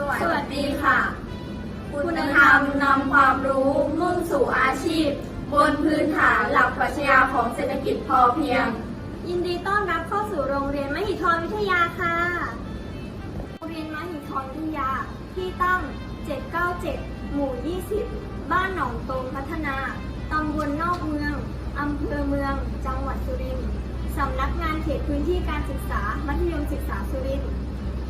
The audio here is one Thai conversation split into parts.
สวัสดีค่ะ คุณธรรมนำความรู้มุ่งสู่อาชีพ บนพื้นฐานหลักปรัชญาของเศรษฐกิจพอเพียง ยินดีต้อนรับเข้าสู่โรงเรียนมหิธรวิทยาค่ะ โรงเรียนมหิธรวิทยาที่ตั้ง 797 หมู่ 20 บ้านหนองตงพัฒนา ตำบลนอกเมือง อำเภอเมือง จังหวัดสุรินทร์ สำนักงานเขตพื้นที่การศึกษา มัธยมศึกษาสุรินทร์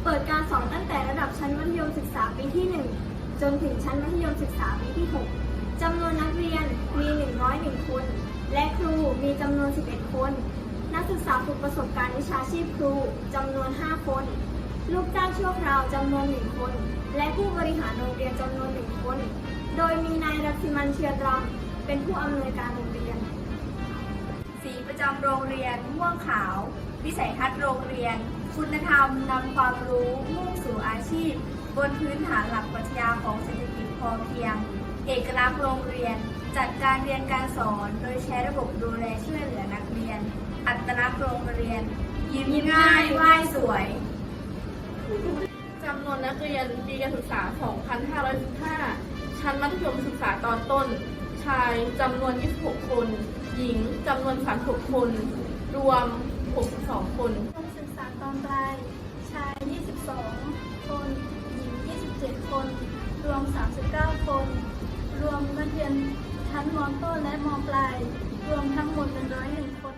เปิดการสอนตั้งแต่ระดับชั้นมัธยมศึกษาปีที่ 1 จนถึงชั้นมัธยมศึกษาปีที่ 6จำนวนนักเรียนมี 101 คน และครูมีจำนวน 11 คน นักศึกษาฝึกประสบการณ์วิชาชีพครูจำนวน 5 คน ลูกจ้างชั่วคราวจำนวน 1 คน และผู้บริหารโรงเรียนจำนวน 1 คน โดยมีนายรักษิมันเชียรำเป็นผู้อำนวยการโรงเรียน สีประจำโรงเรียนม่วงขาว วิสัยทัศน์โรงเรียน คุณธรรมนำความรู้มุ่งสู่อาชีพ บนพื้นฐานหลักปรัชญาของเศรษฐกิจพอเพียง เอกลักษณ์โรงเรียน จัดการเรียนการสอน โดยใช้ระบบดูแลช่วยเหลือนักเรียน อัตลักษณ์โรงเรียน ยิ้มง่ายไหว้สวยจำนวนนักเรียนปีการศึกษา 2515 ชั้นมัธยมศึกษาตอนต้น ชายจำนวน 26 คน หญิงจำนวน 36 คน รวม 62 คนการศึกษาตอนปลายชาย 22 คน หญิง 27 คน รวม 39 คน รวมนักเรียนชั้นมต้นและมปลาย รวมทั้งหมดเป็นร้อยหนึ่งคน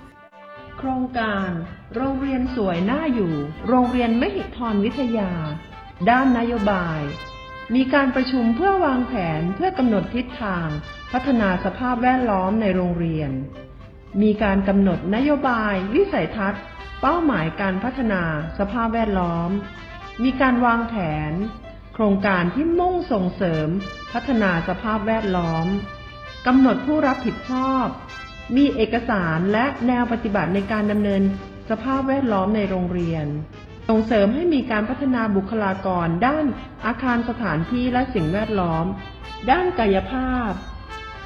โครงการ โรงเรียนสวยน่าอยู่ โรงเรียนมหิธรวิทยา ด้านนโยบาย มีการประชุมเพื่อวางแผนเพื่อกำหนดทิศทาง พัฒนาสภาพแวดล้อมในโรงเรียน มีการกำหนดนโยบาย วิสัยทัศน์ เป้าหมายการพัฒนาสภาพแวดล้อม มีการวางแผน โครงการที่มุ่งส่งเสริม พัฒนาสภาพแวดล้อมกำหนดผู้รับผิดชอบ มีเอกสารและแนวปฏิบัติในการดำเนินสภาพแวดล้อมในโรงเรียน ส่งเสริมให้มีการพัฒนาบุคลากร ด้านอาคารสถานที่และสิ่งแวดล้อม ด้านกายภาพ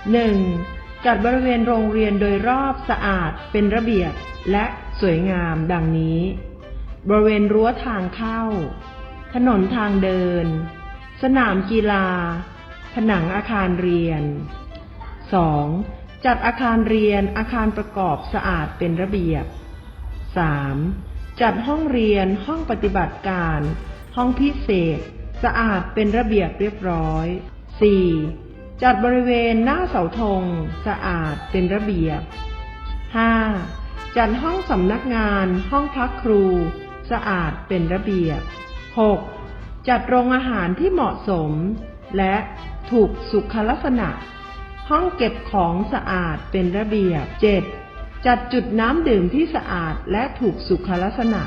1. จัดบริเวณโรงเรียนโดยรอบสะอาดเป็นระเบียบและสวยงามดังนี้ บริเวณรั้วทางเข้า ถนนทางเดิน สนามกีฬา ผนังอาคารเรียน 2. จัดอาคารเรียนอาคารประกอบสะอาดเป็นระเบียบ 3. จัดห้องเรียนห้องปฏิบัติการ ห้องพิเศษ สะอาดเป็นระเบียบเรียบร้อย 4. จัดบริเวณหน้าเสาธงสะอาดเป็นระเบียบ 5. จัดห้องสำนักงาน ห้องพักครู สะอาดเป็นระเบียบ 6. จัดโรงอาหารที่เหมาะสม และถูกสุขลักษณะ ห้องเก็บของสะอาดเป็นระเบียบ 7. จัดจุดน้ำดื่มที่สะอาดและถูกสุขลักษณะ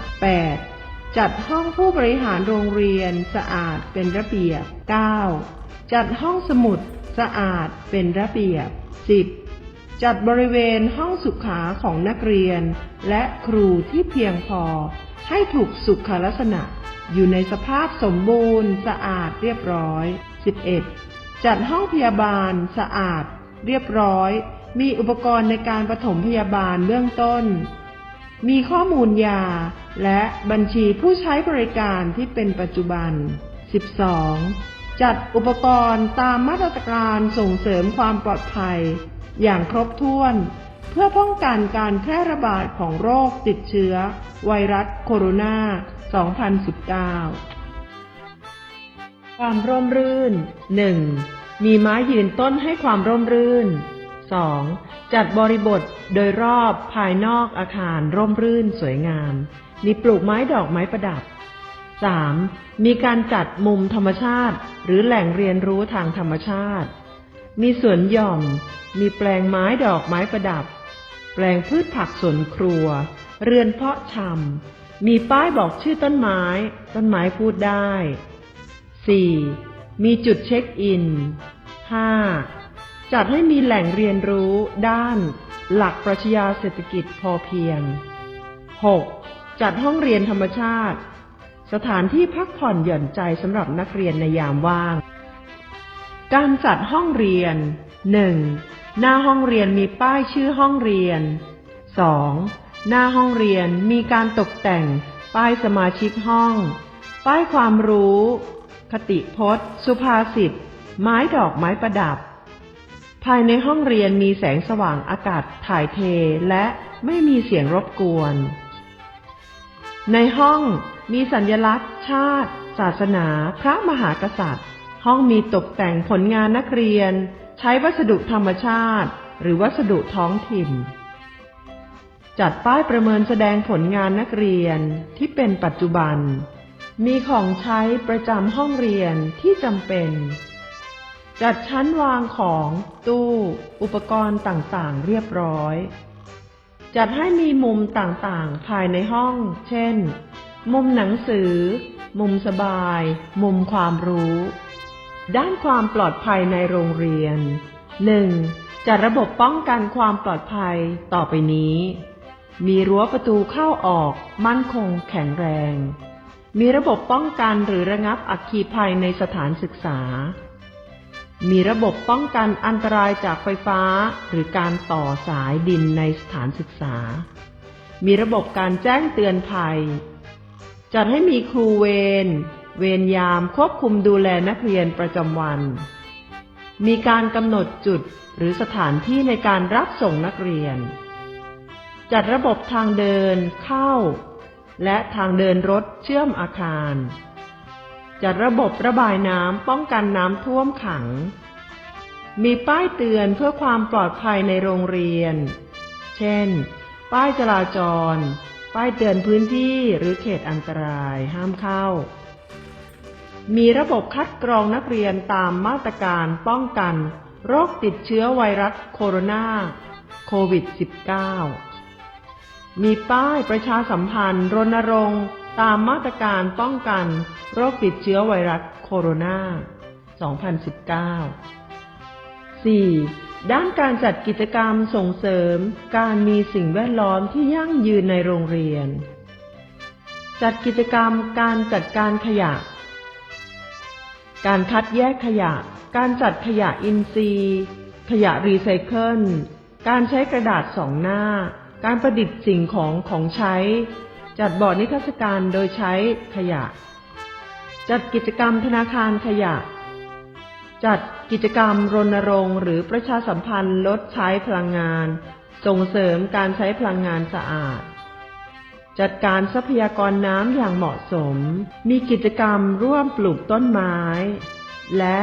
8. จัดห้องผู้บริหารโรงเรียนสะอาดเป็นระเบียบ 9. จัดห้องสมุด สะอาดเป็นระเบียบ 10. จัดบริเวณห้องสุขาของนักเรียน และครูที่เพียงพอ ให้ถูกสุขลักษณะ อยู่ในสภาพสมบูรณ์ สะอาดเรียบร้อย 11. จัดห้องพยาบาลสะอาด เรียบร้อย มีอุปกรณ์ในการปฐมพยาบาลเบื้องต้น มีข้อมูลยา และบัญชีผู้ใช้บริการที่เป็นปัจจุบัน 12. จัดอุปกรณ์ตามมาตรการส่งเสริมความปลอดภัย อย่างครบถ้วน เพื่อป้องกันการแพร่ระบาดของโรคติดเชื้อ ไวรัสโคโรนา 2019 ความร่มรื่น 1. มีไม้ยืนต้นให้ความร่มรื่น 2. จัดบริบทโดยรอบภายนอกอาคารร่มรื่นสวยงาม มีปลูกไม้ดอกไม้ประดับ 3. มีการจัดมุมธรรมชาติ หรือแหล่งเรียนรู้ทางธรรมชาติ มีสวนหย่อม มีแปลงไม้ดอกไม้ประดับ แปลงพืชผักสวนครัว เรือนเพาะชำ มีป้ายบอกชื่อต้นไม้ ต้นไม้พูดได้ 4. มีจุดเช็คอิน 5. จัดให้มีแหล่งเรียนรู้ด้าน หลักปรัชญาเศรษฐกิจพอเพียง 6. จัดห้องเรียนธรรมชาติ สถานที่พักผ่อนหย่อนใจสำหรับนักเรียนในยามว่าง การจัดห้องเรียน 1. หน้าห้องเรียนมีป้ายชื่อห้องเรียน 2. หน้าห้องเรียนมีการตกแต่ง ป้ายสมาชิกห้อง ป้ายความรู้ คติพจน์ สุภาษิต ไม้ดอกไม้ประดับ ภายในห้องเรียนมีแสงสว่างอากาศถ่ายเทและไม่มีเสียงรบกวน ในห้องมีสัญลักษณ์ ชาติ ศาสนา พระมหากษัตริย์ ห้องมีตกแต่งผลงานนักเรียน ใช้วัสดุธรรมชาติ หรือวัสดุท้องถิ่น จัดป้ายประเมินแสดงผลงานนักเรียนที่เป็นปัจจุบัน มีของใช้ประจำห้องเรียนที่จำเป็น จัดชั้นวางของตู้ อุปกรณ์ต่างๆ เรียบร้อย จัดให้มีมุมต่างๆ ภายในห้อง เช่น มุมหนังสือ มุมสบาย มุมความรู้ ด้านความปลอดภัยในโรงเรียน 1. จัดระบบป้องกันความปลอดภัยต่อไปนี้ มีรั้วประตูเข้าออก มั่นคงแข็งแรง มีระบบป้องกันหรือระงับอัคคีภัยในสถานศึกษา มีระบบป้องกันอันตรายจากไฟฟ้า หรือการต่อสายดินในสถานศึกษา มีระบบการแจ้งเตือนภัย จัดให้มีครูเวร เวรยามควบคุมดูแลนักเรียนประจำวัน มีการกำหนดจุดหรือสถานที่ในการรับส่งนักเรียน จัดระบบทางเดินเข้า และทางเดินรถเชื่อมอาคาร จัดระบบระบายน้ำป้องกันน้ำท่วมขัง มีป้ายเตือนเพื่อความปลอดภัยในโรงเรียน เช่น ป้ายจราจร ป้ายเตือนพื้นที่หรือเขตอันตรายห้ามเข้า มีระบบคัดกรองนักเรียนตามมาตรการป้องกัน โรคติดเชื้อไวรัสโคโรนาโควิด -19 มีป้ายประชาสัมพันธ์รณรงค์ ตามมาตรการป้องกันโรคติดเชื้อไวรัสโคโรนา 2019 4. ด้านการจัดกิจกรรมส่งเสริม การมีสิ่งแวดล้อมที่ยั่งยืนในโรงเรียน จัดกิจกรรมการจัดการขยะ การคัดแยกขยะ การจัดขยะอินทรีย์ ขยะรีไซเคิล การใช้กระดาษสองหน้า การประดิษฐ์สิ่งของของใช้ จัดบอร์ดนิทรรศการโดยใช้ขยะ จัดกิจกรรมธนาคารขยะ จัดกิจกรรมรณรงค์หรือประชาสัมพันธ์ลดใช้พลังงาน ส่งเสริมการใช้พลังงานสะอาด จัดการทรัพยากรน้ำอย่างเหมาะสม มีกิจกรรมร่วมปลูกต้นไม้ และ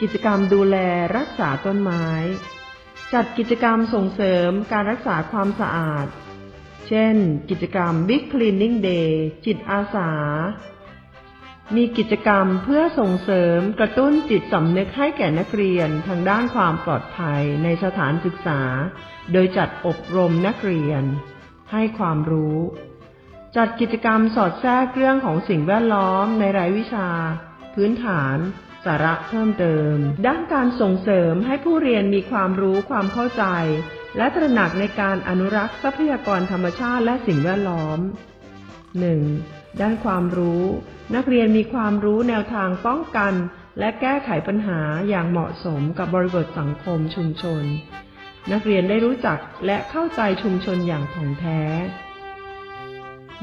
กิจกรรมดูแลรักษาต้นไม้ จัดกิจกรรมส่งเสริมการรักษาความสะอาด เช่น กิจกรรม Big Cleaning Day จิตอาสา มีกิจกรรมเพื่อส่งเสริมกระตุ้นจิตสำนึกให้แก่นักเรียนทางด้านความปลอดภัยในสถานศึกษา โดยจัดอบรมนักเรียน ให้ความรู้ จัดกิจกรรมสอดแทรกเรื่องของสิ่งแวดล้อมในรายวิชา พื้นฐานสาระเพิ่มเติม ด้านการส่งเสริมให้ผู้เรียนมีความรู้ความเข้าใจ และตระหนักในการอนุรักษ์ทรัพยากรธรรมชาติและสิ่งแวดล้อม 1. ด้านความรู้ นักเรียนมีความรู้แนวทางป้องกัน และแก้ไขปัญหาอย่างเหมาะสมกับบริบทสังคมชุมชน นักเรียนได้รู้จักและเข้าใจชุมชนอย่างถ่องแท้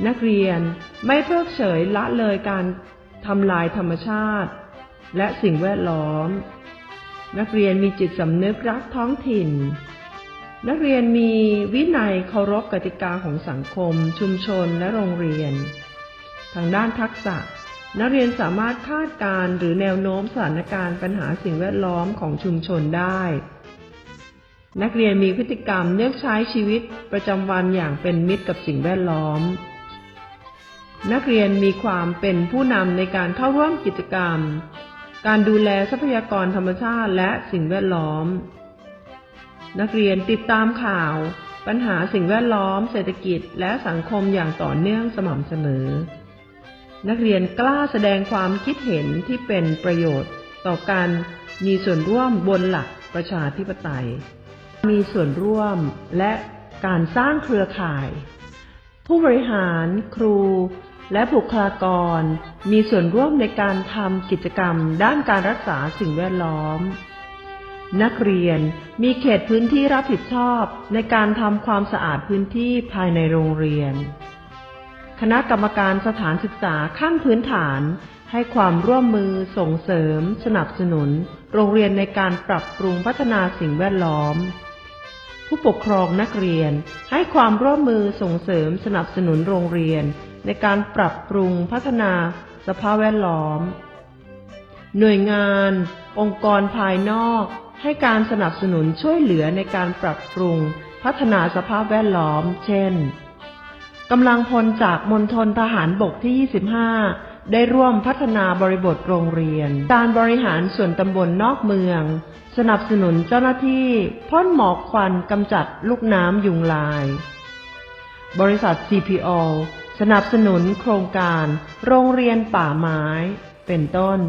นักเรียนไม่เพิกเฉยละเลยการทำลายธรรมชาติ และสิ่งแวดล้อม นักเรียนมีจิตสำนึกรักท้องถิ่น นักเรียนมีวินัยเคารพกติกาของสังคม ชุมชนและโรงเรียน ทางด้านทักษะ นักเรียนสามารถคาดการณ์หรือแนวโน้มสถานการณ์ปัญหาสิ่งแวดล้อมของชุมชนได้ นักเรียนมีพฤติกรรมเลือกใช้ชีวิตประจำวันอย่างเป็นมิตรกับสิ่งแวดล้อม นักเรียนมีความเป็นผู้นำในการเข้าร่วมกิจกรรม การดูแลทรัพยากรธรรมชาติและสิ่งแวดล้อม นักเรียนติดตามข่าว ปัญหาสิ่งแวดล้อม เศรษฐกิจ และสังคมอย่างต่อเนื่องสม่ำเสมอ นักเรียนกล้าแสดงความคิดเห็นที่เป็นประโยชน์ ต่อการมีส่วนร่วมบนหลักประชาธิปไตย มีส่วนร่วมและการสร้างเครือข่าย ผู้บริหาร ครู และบุคลากร มีส่วนร่วมในการทำกิจกรรมด้านการรักษาสิ่งแวดล้อม นักเรียนมีเขตพื้นที่รับผิดชอบในการทำความสะอาดพื้นที่ภายในโรงเรียน คณะกรรมการสถานศึกษาขั้นพื้นฐานให้ความร่วมมือส่งเสริม สนับสนุน โรงเรียนในการปรับปรุงพัฒนาสิ่งแวดล้อม ผู้ปกครองนักเรียนให้ความร่วมมือส่งเสริมสนับสนุนโรงเรียน ในการปรับปรุงพัฒนาสภาพแวดล้อม หน่วยงาน องค์กรภายนอก ให้การสนับสนุนช่วยเหลือในการปรับปรุง พัฒนาสภาพแวดล้อม เช่นกำลังพลจากมณฑลทหารบกที่ 25 ได้ร่วมพัฒนาบริบทโรงเรียน การบริหารส่วนตำบลนอกเมือง สนับสนุนเจ้าหน้าที่พ่นหมอกควันกำจัดลูกน้ำยุงลาย บริษัท CPO สนับสนุนโครงการ โรงเรียนป่าไม้ เป็นต้น